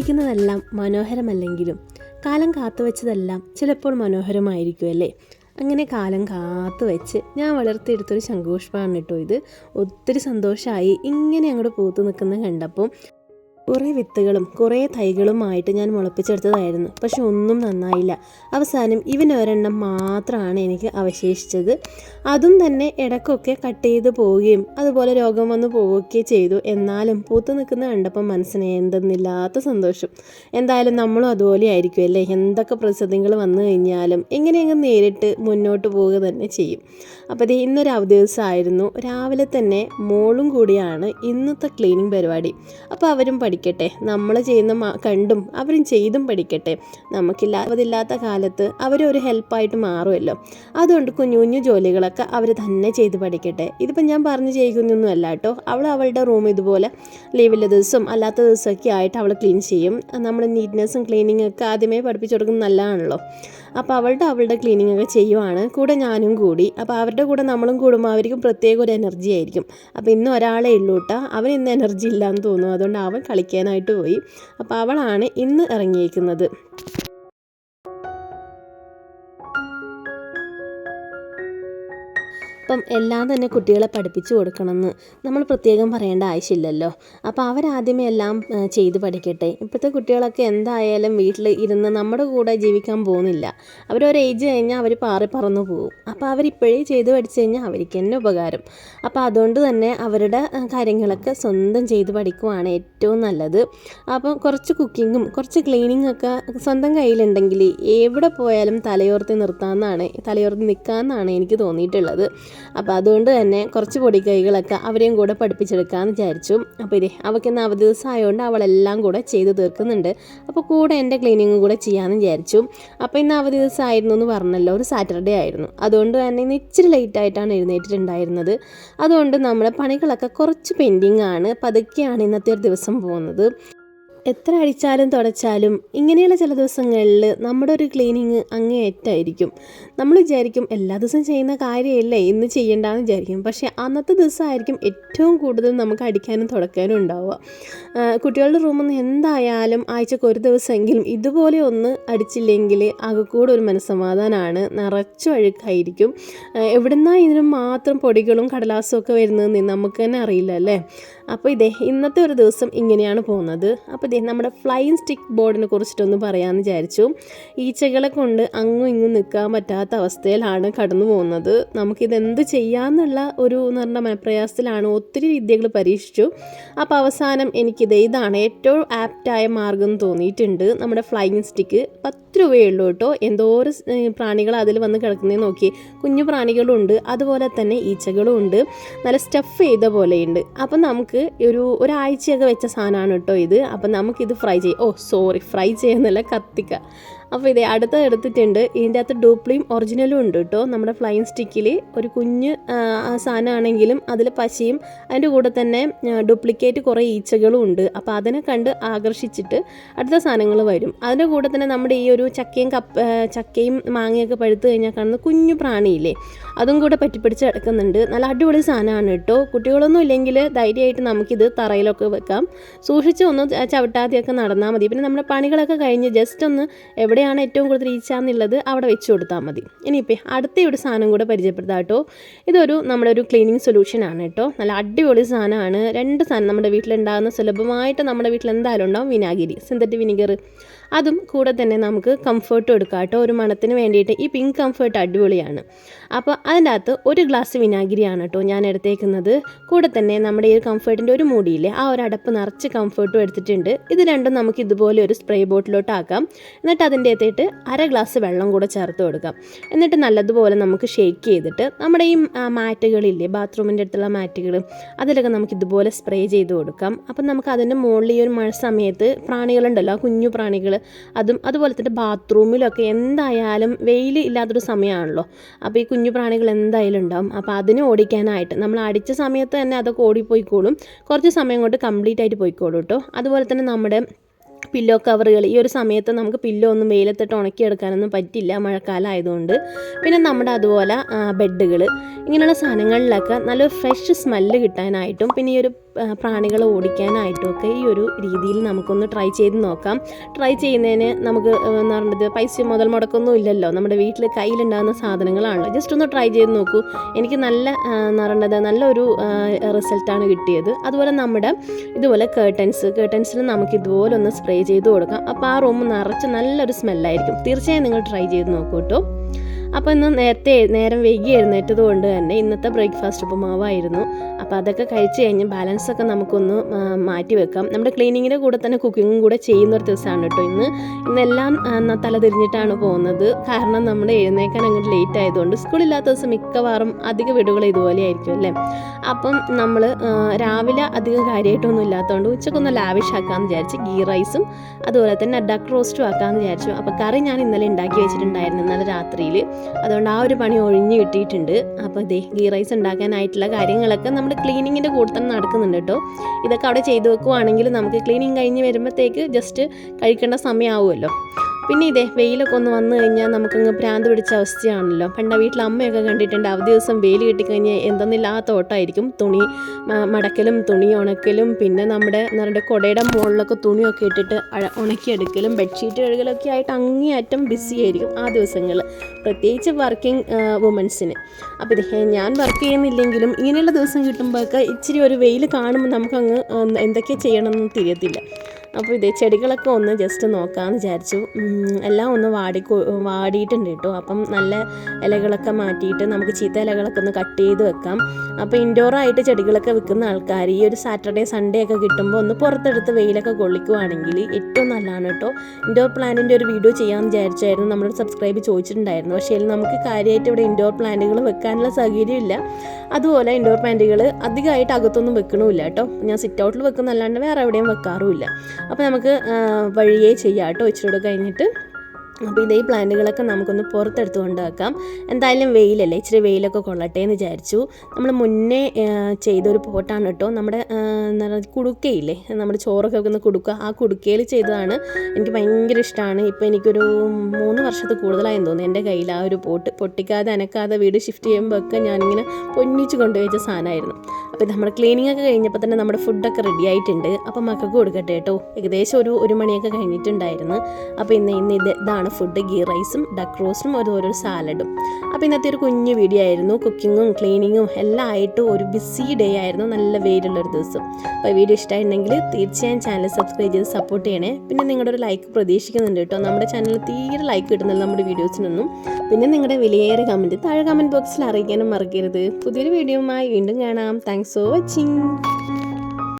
ആഗ്രഹിക്കുന്നതെല്ലാം മനോഹരമല്ലെങ്കിലും കാലം കാത്തുവച്ചതെല്ലാം ചിലപ്പോൾ മനോഹരമായിരിക്കും അല്ലേ അങ്ങനെ കാലം കാത്തു വെച്ച് ഞാൻ വളർത്തിയെടുത്തൊരു ശങ്കുഷ്പാണ് കേട്ടോ ഇത്. ഒത്തിരി സന്തോഷമായി ഇങ്ങനെ അങ്ങോട്ട് പൂത്തു നിൽക്കുന്ന കണ്ടപ്പോൾ കുറേ വിത്തുകളും കുറേ തൈകളുമായിട്ട് ഞാൻ മുളപ്പിച്ചെടുത്തതായിരുന്നു. പക്ഷെ ഒന്നും നന്നായില്ല. അവസാനം ഇവനൊരെണ്ണം മാത്രമാണ് എനിക്ക് അവശേഷിച്ചത്. അതും തന്നെ ഇടക്കൊക്കെ കട്ട് ചെയ്ത് പോവുകയും അതുപോലെ രോഗം വന്നു പോവുകയൊക്കെ ചെയ്തു. എന്നാലും പൂത്തു നിൽക്കുന്ന കണ്ടപ്പോൾ മനസ്സിന് എന്തെന്നില്ലാത്ത സന്തോഷം. എന്തായാലും നമ്മളും അതുപോലെ ആയിരിക്കും അല്ലേ? എന്തൊക്കെ പ്രതിസന്ധികൾ വന്നു കഴിഞ്ഞാലും എങ്ങനെയെങ്കിലും നേരിട്ട് മുന്നോട്ട് പോവുക തന്നെ ചെയ്യും. അപ്പോൾ ഇത് ഇന്നൊരു അവധി ദിവസമായിരുന്നു രാവിലെ തന്നെ മോളും കൂടിയാണ് ഇന്നത്തെ ക്ലീനിങ് പരിപാടി. അപ്പോൾ അവരും പഠിക്കട്ടെ. നമ്മൾ ചെയ്യുന്ന കണ്ടും അവരും ചെയ്തും പഠിക്കട്ടെ. നമുക്കില്ലാ അവധില്ലാത്ത കാലത്ത് അവരൊരു ഹെൽപ്പായിട്ട് മാറുമല്ലോ. അതുകൊണ്ട് കുഞ്ഞു കുഞ്ഞു ജോലികളൊക്കെ അവർ തന്നെ ചെയ്ത് പഠിക്കട്ടെ. ഇതിപ്പോൾ ഞാൻ പറഞ്ഞു ചെയ്യുന്നൊന്നും അല്ല കേട്ടോ. അവൾ അവളുടെ റൂം ഇതുപോലെ ലീവിലെ ദിവസം അല്ലാത്ത ദിവസമൊക്കെ ആയിട്ട് അവൾ ക്ലീൻ ചെയ്യും. നമ്മൾ നീറ്റ്നെസ്സും ക്ലീനിങ്ങും ഒക്കെ ആദ്യമേ പഠിപ്പിച്ചു കൊടുക്കുന്നത് നല്ലതാണല്ലോ. അപ്പോൾ അവളുടെ അവളുടെ ക്ലീനിങ് ഒക്കെ ചെയ്യുവാണ്. കൂടെ ഞാനും കൂടി. അപ്പോൾ അവരുടെ കൂടെ നമ്മളും കൂടുമ്പോൾ അവർക്കും പ്രത്യേക ഒരു എനർജി ആയിരിക്കും. അപ്പോൾ ഇന്ന് ഒരാളെ ഉള്ളൂ കേട്ടോ. അവൻ ഇന്ന് എനർജി ഇല്ലാന്ന് തോന്നുന്നു. അതുകൊണ്ട് അവൻ കളിക്കാനായിട്ട് പോയി. അപ്പോൾ അവളാണ് ഇന്ന് ഇറങ്ങിയേക്കുന്നത്. അപ്പം എല്ലാം തന്നെ കുട്ടികളെ പഠിപ്പിച്ചു കൊടുക്കണമെന്ന് നമ്മൾ പ്രത്യേകം പറയേണ്ട ആവശ്യമില്ലല്ലോ. അപ്പോൾ അവരാദ്യമേ എല്ലാം ചെയ്ത് പഠിക്കട്ടെ. ഇപ്പോഴത്തെ കുട്ടികളൊക്കെ എന്തായാലും വീട്ടിൽ ഇരുന്ന് നമ്മുടെ കൂടെ ജീവിക്കാൻ പോകുന്നില്ല. അവരൊരു ഏജ് കഴിഞ്ഞാൽ അവർ പാറി പറന്നു പോകും. അപ്പോൾ അവരിപ്പോഴേ ചെയ്ത് പഠിച്ചു കഴിഞ്ഞാൽ അവർക്ക് തന്നെ ഉപകാരം. അപ്പോൾ അതുകൊണ്ട് തന്നെ അവരുടെ കാര്യങ്ങളൊക്കെ സ്വന്തം ചെയ്ത് പഠിക്കുവാണ് ഏറ്റവും നല്ലത്. അപ്പം കുറച്ച് കുക്കിങ്ങും കുറച്ച് ക്ലീനിങ്ങും ഒക്കെ സ്വന്തം കയ്യിലുണ്ടെങ്കിൽ എവിടെ പോയാലും തലയോർത്തി നിർത്താമെന്നാണ് തലയോർത്തി നിൽക്കാമെന്നാണ് എനിക്ക് തോന്നിയിട്ടുള്ളത്. അപ്പോൾ അതുകൊണ്ട് തന്നെ കുറച്ച് പൊടിക്കൈകളൊക്കെ അവരെയും കൂടെ പഠിപ്പിച്ചെടുക്കാമെന്ന് വിചാരിച്ചു. അപ്പോൾ ഇതേ അവൾക്ക് ഇന്ന് അവധി ദിവസം ആയതുകൊണ്ട് അവളെല്ലാം കൂടെ ചെയ്ത് തീർക്കുന്നുണ്ട്. അപ്പോൾ കൂടെ എന്റെ ക്ലീനിങ്ങും കൂടെ ചെയ്യാമെന്ന് വിചാരിച്ചു. അപ്പോൾ ഇന്ന് അവധി ദിവസം ആയിരുന്നു എന്ന് പറഞ്ഞല്ലോ ഒരു സാറ്റർഡേ ആയിരുന്നു. അതുകൊണ്ട് തന്നെ ഇന്ന് ഇച്ചിരി ലേറ്റ് ആയിട്ടാണ് എഴുന്നേറ്റിട്ടുണ്ടായിരുന്നത്. അതുകൊണ്ട് നമ്മുടെ പണികളൊക്കെ കുറച്ച് പെൻഡിങ് ആണ്. പതുക്കെയാണ് ഇന്നത്തെ ഒരു ദിവസം പോകുന്നത്. എത്ര അടിച്ചാലും തുടച്ചാലും ഇങ്ങനെയുള്ള ചില ദിവസങ്ങളിൽ നമ്മുടെ ഒരു ക്ലീനിങ് അങ്ങേയറ്റായിരിക്കും നമ്മൾ വിചാരിക്കും എല്ലാ ദിവസവും ചെയ്യുന്ന കാര്യമല്ലേ ഇന്ന് ചെയ്യണ്ടെന്ന് വിചാരിക്കും. പക്ഷേ അന്നത്തെ ദിവസമായിരിക്കും ഏറ്റവും കൂടുതൽ നമുക്ക് അടിക്കാനും തുടക്കാനും ഉണ്ടാവുക. കുട്ടികളുടെ റൂമിൽ നിന്ന് എന്തായാലും ആഴ്ചക്ക് ഒരു ദിവസമെങ്കിലും ഇതുപോലെ ഒന്ന് അടിച്ചില്ലെങ്കിൽ ആകെക്കൂടെ ഒരു മനസ്സമാധാനമാണ് നിറച്ചു അഴുക്കായിരിക്കും. എവിടുന്നാ ഇതിന് മാത്രം പൊടികളും കടലാസും ഒക്കെ വരുന്നതെന്ന് നമുക്ക് തന്നെ അറിയില്ല അല്ലേ അപ്പോൾ ഇതേ ഇന്നത്തെ ഒരു ദിവസം ഇങ്ങനെയാണ് പോകുന്നത്. അപ്പോൾ ഇതേ നമ്മുടെ ഫ്ലൈയിങ് സ്റ്റിക്ക് ബോർഡിനെ കുറിച്ചിട്ടൊന്ന് പറയാമെന്ന് വിചാരിച്ചു. ഈച്ചകളെ കൊണ്ട് അങ്ങും ഇങ്ങും നിൽക്കാൻ പറ്റാത്ത അവസ്ഥയിലാണ് കടന്നു പോകുന്നത്. നമുക്കിതെന്ത് ചെയ്യാമെന്നുള്ള ഒരു പറഞ്ഞ മനപ്രയാസത്തിലാണ് ഒത്തിരി വിദ്യകൾ പരീക്ഷിച്ചു. അപ്പോൾ അവസാനം എനിക്കിത് ഇതാണ് ഏറ്റവും ആപ്റ്റായ മാർഗം എന്ന് തോന്നിയിട്ടുണ്ട്. നമ്മുടെ ഫ്ലൈയിങ് സ്റ്റിക്ക് പത്ത് രൂപയേ ഉള്ളൂ കേട്ടോ. എന്തോരം പ്രാണികൾ അതിൽ വന്ന് കിടക്കുന്നത് നോക്കി. കുഞ്ഞു പ്രാണികളുണ്ട് അതുപോലെ തന്നെ ഈച്ചകളും ഉണ്ട്. നല്ല സ്റ്റഫ് ചെയ്ത പോലെയുണ്ട്. അപ്പം നമുക്ക് ഒരു ഒരാഴ്ചയൊക്കെ വെച്ച സാധനമാണ് കേട്ടോ ഇത്. അപ്പം നമുക്കിത് ഫ്രൈ ചെയ്യാം ഓ സോറി ഫ്രൈ ചെയ്യുന്നില്ല കത്തിക്ക. അപ്പോൾ ഇതേ അടുത്ത എടുത്തിട്ടുണ്ട്. ഇതിന്റെ അകത്ത് ഡ്യൂപ്ലിയും ഒറിജിനലും ഉണ്ട് കേട്ടോ. നമ്മുടെ ഫ്ലൈങ് സ്റ്റിക്കിൽ ഒരു കുഞ്ഞ് സാധനമാണെങ്കിലും അതിൽ പശയും അതിന്റെ കൂടെ തന്നെ ഡ്യൂപ്ലിക്കേറ്റ് കുറേ ഈച്ചകളും ഉണ്ട്. അപ്പോൾ അതിനെ കണ്ട് ആകർഷിച്ചിട്ട് അടുത്ത സാധനങ്ങൾ വരും. അതിന്റെ കൂടെ തന്നെ നമ്മുടെ ഈ ഒരു ചക്കയും കപ്പ ചക്കയും മാങ്ങയൊക്കെ പഴുത്ത് കഴിഞ്ഞാൽ കാണുന്ന കുഞ്ഞു പ്രാണിയില്ലേ അതും കൂടെ പറ്റിപ്പിടിച്ച് കിടക്കുന്നുണ്ട്. നല്ല അടിപൊളി സാധനമാണ് കേട്ടോ. കുട്ടികളൊന്നും ഇല്ലെങ്കിൽ ധൈര്യമായിട്ട് നമുക്കിത് തറയിലൊക്കെ വെക്കാം. സൂക്ഷിച്ച് ഒന്ന് ചവിട്ടാതെയൊക്കെ നടന്നാൽ മതി. പിന്നെ നമ്മുടെ പണികളൊക്കെ കഴിഞ്ഞ് ജസ്റ്റ് ഒന്ന് എവിടെയാണ് ഏറ്റവും കൂടുതൽ ഈച്ചാന്നുള്ളത് അവിടെ വെച്ച് കൊടുത്താൽ മതി. ഇനിയിപ്പോൾ അടുത്ത ഒരു സാധനം കൂടെ പരിചയപ്പെടുത്താം കേട്ടോ. ഇതൊരു നമ്മുടെ ഒരു ക്ലീനിങ് സൊല്യൂഷൻ ആണ് കേട്ടോ. നല്ല അടിപൊളി സാധനമാണ്. രണ്ട് സാധനം നമ്മുടെ വീട്ടിലുണ്ടാകുന്ന സുലഭമായിട്ട് നമ്മുടെ വീട്ടിൽ എന്തായാലും ഉണ്ടാവും. വിനാഗിരി. Synthetic vinegar. അതും കൂടെ തന്നെ നമുക്ക് കംഫർട്ടും എടുക്കാം കേട്ടോ. ഒരു മണത്തിന് വേണ്ടിയിട്ട് ഈ പിങ്ക് കംഫർട്ട് അടിപൊളിയാണ്. അപ്പോൾ അതിന്റെ അകത്ത് ഒരു ഗ്ലാസ് വിനാഗിരിയാണ് കേട്ടോ ഞാൻ എടുത്തേക്കുന്നത്. കൂടെ തന്നെ നമ്മുടെ ഈ കംഫർട്ടിന്റെ ഒരു മൂടിയില്ലേ ആ ഒരു അടപ്പ് നിറച്ച് കംഫർട്ടും എടുത്തിട്ടുണ്ട്. ഇത് രണ്ടും നമുക്ക് ഇതുപോലെ ഒരു സ്പ്രേ ബോട്ടിലോട്ട് ആക്കാം എന്നിട്ട് അതിന്റെ അകത്തേട്ട് അര ഗ്ലാസ് വെള്ളം കൂടെ ചേർത്ത് കൊടുക്കാം. എന്നിട്ട് നല്ലതുപോലെ നമുക്ക് ഷേക്ക് ചെയ്തിട്ട് നമ്മുടെ ഈ മാറ്റുകളില്ലേ ബാത്റൂമിന്റെ അടുത്തുള്ള മാറ്റുകൾ അതിലൊക്കെ നമുക്ക് ഇതുപോലെ സ്പ്രേ ചെയ്ത് കൊടുക്കാം. അപ്പം നമുക്ക് അതിന്റെ മുകളിൽ ഈ ഒരു മഴ സമയത്ത് പ്രാണികളുണ്ടല്ലോ കുഞ്ഞു പ്രാണികൾ അതും അതുപോലെ തന്നെ ബാത്റൂമിലൊക്കെ എന്തായാലും വെയിൽ ഇല്ലാത്തൊരു സമയമാണല്ലോ അപ്പോൾ ഈ കുഞ്ഞു പ്രാണികൾ എന്തായാലും ഉണ്ടാവും. അപ്പോൾ അതിനെ ഓടിക്കാനായിട്ട് നമ്മൾ അടിച്ച സമയത്ത് തന്നെ അതൊക്കെ ഓടിപ്പോയിക്കോളും. കുറച്ച് സമയം കൊണ്ട് കംപ്ലീറ്റ് ആയിട്ട് പോയിക്കോളും കേട്ടോ. അതുപോലെ തന്നെ നമ്മുടെ പില്ലോ കവറുകൾ ഈ ഒരു സമയത്ത് നമുക്ക് പില്ലോ ഒന്നും വെയിലത്തിട്ട് ഉണക്കിയെടുക്കാനൊന്നും പറ്റില്ല മഴക്കാലം ആയതുകൊണ്ട്. പിന്നെ നമ്മുടെ അതുപോലെ ബെഡുകൾ. ഇങ്ങനെയുള്ള സാധനങ്ങളിലൊക്കെ നല്ല ഫ്രഷ് സ്മെല്ല് കിട്ടാനായിട്ടും പിന്നെ ഈ ഒരു പ്രാണികളെ ഓടിക്കാനായിട്ടും ഒക്കെ ഈ ഒരു രീതിയിൽ നമുക്കൊന്ന് ട്രൈ ചെയ്ത് നോക്കാം. ട്രൈ ചെയ്യുന്നതിന് നമുക്ക് എന്ന് പറയുന്നത് പൈസ മുതൽ മുടക്കൊന്നും ഇല്ലല്ലോ. നമ്മുടെ വീട്ടിൽ കയ്യിലുണ്ടാകുന്ന സാധനങ്ങളാണല്ലോ. ജസ്റ്റ് ഒന്ന് ട്രൈ ചെയ്ത് നോക്കൂ. എനിക്ക് നല്ല എന്ന് പറയുന്നത് നല്ലൊരു റിസൾട്ടാണ് കിട്ടിയത്. അതുപോലെ നമ്മുടെ ഇതുപോലെ കേർട്ടൻസ് കേർട്ടൻസിൽ നമുക്ക് ഇതുപോലെ ഒന്ന് സ്പ്രേ ചെയ്ത് കൊടുക്കാം. അപ്പോൾ ആ റൂം നിറച്ച് നല്ലൊരു സ്മെല്ലായിരിക്കും തീർച്ചയായും നിങ്ങൾ ട്രൈ ചെയ്ത് നോക്കൂ കേട്ടോ അപ്പോൾ ഇന്ന് നേരത്തെ നേരം വൈകി എഴുന്നേറ്റത് കൊണ്ട് തന്നെ ഇന്നത്തെ ബ്രേക്ക്ഫാസ്റ്റ് ഉപ്പുമാവായിരുന്നു. അപ്പോൾ അതൊക്കെ കഴിച്ച് കഴിഞ്ഞ് ബാലൻസ് ഒക്കെ നമുക്കൊന്ന് മാറ്റി വെക്കാം. നമ്മുടെ ക്ലീനിങ്ങിന്റെ കൂടെ തന്നെ കുക്കിങ്ങും കൂടെ ചെയ്യുന്ന ഒരു ദിവസമാണ് കേട്ടോ ഇന്ന്. ഇന്നെല്ലാം തലതിരിഞ്ഞിട്ടാണ് തല തിരിഞ്ഞിട്ടാണ് പോകുന്നത്. കാരണം നമ്മുടെ എഴുന്നേക്കാൻ അങ്ങോട്ട് ലേറ്റ് ആയതുകൊണ്ട് സ്കൂളില്ലാത്ത ദിവസം മിക്കവാറും അധിക വീടുകൾ ഇതുപോലെ ആയിരിക്കും അല്ലേ? അപ്പം നമ്മൾ രാവിലെ അധികം കാര്യമായിട്ടൊന്നും ഇല്ലാത്തതുകൊണ്ട് ഉച്ചക്കൊന്ന് ലാവിഷ് ആക്കാമെന്ന് വിചാരിച്ച് ഗീ റൈസും അതുപോലെ തന്നെ ഡക്ക് റോസ്റ്റും ആക്കാമെന്ന് വിചാരിച്ചു. അപ്പോൾ കറി ഞാൻ ഇന്നലെ ഉണ്ടാക്കി വെച്ചിട്ടുണ്ടായിരുന്നു ഇന്നലെ രാത്രിയിൽ അതുകൊണ്ട് ആ ഒരു പണി ഒഴിഞ്ഞു കിട്ടിയിട്ടുണ്ട്. അപ്പോൾ ദേ ഗീ റൈസ് ഉണ്ടാക്കാനായിട്ടുള്ള കാര്യങ്ങളൊക്കെ നമ്മുടെ ക്ലീനിങ്ങിന്റെ കൂടെ തന്നെ നടക്കുന്നുണ്ട് കേട്ടോ. ഇതൊക്കെ അവിടെ ചെയ്തു വെക്കുവാണെങ്കിൽ നമുക്ക് ക്ലീനിങ് കഴിഞ്ഞ് വരുമ്പോഴത്തേക്ക് ജസ്റ്റ് കഴിക്കേണ്ട സമയമാവുമല്ലോ. പിന്നെ ഇതേ വെയിലൊക്കെ ഒന്ന് വന്നു കഴിഞ്ഞാൽ നമുക്കങ്ങ് പ്രാന്ത് പിടിച്ച അവസ്ഥയാണല്ലോ. പണ്ട് വീട്ടിൽ അമ്മയൊക്കെ കണ്ടിട്ടുണ്ട് അവധി ദിവസം വെയിൽ കിട്ടിക്കഴിഞ്ഞാൽ എന്തെന്നില്ലാത്ത ഓട്ടമായിരിക്കും. തുണി മടക്കലും തുണി ഉണക്കലും പിന്നെ നമ്മുടെ നമ്മുടെ കുടയുടെ മുകളിലൊക്കെ തുണിയൊക്കെ ഇട്ടിട്ട് ഉണക്കിയെടുക്കലും ബെഡ്ഷീറ്റ് കഴുകലൊക്കെ ആയിട്ട് അങ്ങേയറ്റം ബിസി ആയിരിക്കും ആ ദിവസങ്ങൾ പ്രത്യേകിച്ച് വർക്കിംഗ് വുമൻസിന് അപ്പോൾ ഇത് ഞാൻ വർക്ക് ചെയ്യുന്നില്ലെങ്കിലും ഇങ്ങനെയുള്ള ദിവസം കിട്ടുമ്പോഴൊക്കെ ഇച്ചിരി ഒരു വെയിൽ കാണുമ്പോൾ നമുക്കങ്ങ് എന്തൊക്കെ ചെയ്യണമെന്ന് തിരിയത്തില്ല. അപ്പോൾ ഇതേ ചെടികളൊക്കെ ഒന്ന് ജസ്റ്റ് നോക്കാമെന്ന് വിചാരിച്ചു. എല്ലാം ഒന്ന് വാടി വാടിയിട്ടുണ്ട് കേട്ടോ. അപ്പം നല്ല ഇലകളൊക്കെ മാറ്റിയിട്ട് നമുക്ക് ചീത്ത ഇലകളൊക്കെ ഒന്ന് കട്ട് ചെയ്ത് വെക്കാം. അപ്പോൾ ഇൻഡോറായിട്ട് ചെടികളൊക്കെ വിൽക്കുന്ന ആൾക്കാർ ഈ ഒരു സാറ്റർഡേ സൺഡേ ഒക്കെ കിട്ടുമ്പോൾ ഒന്ന് പുറത്തെടുത്ത് വെയിലൊക്കെ കൊള്ളിക്കുവാണെങ്കിൽ ഏറ്റവും നല്ലതാണ് കേട്ടോ. ഇൻഡോർ പ്ലാന്റിന്റെ ഒരു വീഡിയോ ചെയ്യാമെന്ന് വിചാരിച്ചായിരുന്നു. നമ്മളൊരു സബ്സ്ക്രൈബ് ചോദിച്ചിട്ടുണ്ടായിരുന്നു. പക്ഷേ നമുക്ക് കാര്യമായിട്ട് ഇവിടെ ഇൻഡോർ പ്ലാന്റുകൾ വെക്കാനുള്ള സൗകര്യമില്ല. അതുപോലെ ഇൻഡോർ പ്ലാന്റുകൾ അധികമായിട്ട് അകത്തൊന്നും വെക്കണമില്ല കേട്ടോ. ഞാൻ സിറ്റ് ഔട്ടിൽ വെക്കുന്നല്ലാണ്ട് വേറെ എവിടെയും വെക്കാറുമില്ല. അപ്പോൾ നമുക്ക് വഴിയേ ചെയ്യാം കേട്ടോ. ഇച്ചിരി കൂടെ കഴിഞ്ഞിട്ട്. അപ്പോൾ ഇതേ പ്ലാന്റുകളൊക്കെ നമുക്കൊന്ന് പുറത്തെടുത്ത് കൊണ്ടുവെക്കാം. എന്തായാലും വെയിലല്ലേ ഇച്ചിരി വെയിലൊക്കെ കൊള്ളട്ടെ എന്ന് വിചാരിച്ചു. നമ്മൾ മുന്നേ ചെയ്തൊരു പോട്ടാണ് കേട്ടോ. നമ്മുടെ കുടുക്കയില്ലേ നമ്മുടെ ചോറൊക്കെ വെക്കുന്ന കുടുക്ക ആ കുടുക്കയിൽ ചെയ്തതാണ്. എനിക്ക് ഭയങ്കര ഇഷ്ടമാണ്. ഇപ്പോൾ എനിക്കൊരു മൂന്ന് വർഷത്തിൽ കൂടുതലായെന്ന് തോന്നുന്നു എന്റെ കയ്യിൽ ആ ഒരു പോട്ട്. പൊട്ടിക്കാതെ അനക്കാതെ വീട് ഷിഫ്റ്റ് ചെയ്യുമ്പോൾ ചെയ്യുമ്പോഴൊക്കെ ഞാനിങ്ങനെ പൊന്നിച്ച് കൊണ്ടുവച്ച സാധനമായിരുന്നു. അപ്പോൾ നമ്മുടെ ക്ലീനിങ് ഒക്കെ കഴിഞ്ഞപ്പോൾ തന്നെ നമ്മുടെ ഫുഡൊക്കെ റെഡി ആയിട്ടുണ്ട്. അപ്പോൾ മക്കൾക്ക് കൊടുക്കട്ടെ കേട്ടോ. ഏകദേശം ഒരു ഒരു മണിയൊക്കെ കഴിഞ്ഞിട്ടുണ്ടായിരുന്നു. അപ്പോൾ ഇന്ന് ഇന്ന് ഇത് ഇതാണ് ഫുഡ് ഗീ റൈസും ഡക്ക് റോസ്റ്റും ഒരു ഓരോ സാലഡും അപ്പോൾ ഇന്നത്തെ ഒരു കുഞ്ഞു വീഡിയോ ആയിരുന്നു. കുക്കിങ്ങും ക്ലീനിങ്ങും എല്ലാം ആയിട്ട് ഒരു ബിസി ഡേ ആയിരുന്നു. നല്ല വെയിലുള്ളൊരു ദിവസം. അപ്പോൾ വീഡിയോ ഇഷ്ടമായിട്ടുണ്ടെങ്കിൽ തീർച്ചയായും ചാനൽ സബ്സ്ക്രൈബ് ചെയ്ത് സപ്പോർട്ട് ചെയ്യണേ. പിന്നെ നിങ്ങളുടെ ഒരു ലൈക്ക് പ്രതീക്ഷിക്കുന്നുണ്ട് കേട്ടോ. നമ്മുടെ ചാനലിൽ തീരെ ലൈക്ക് കിട്ടുന്നില്ല നമ്മുടെ വീഡിയോസിനൊന്നും പിന്നെ നിങ്ങളുടെ വിലയേറെ കമന്റ് താഴെ കമന്റ് ബോക്സിൽ അറിയിക്കാനും മറക്കരുത്. പുതിയൊരു വീഡിയോയുമായി വീണ്ടും കാണാം. Thanks for watching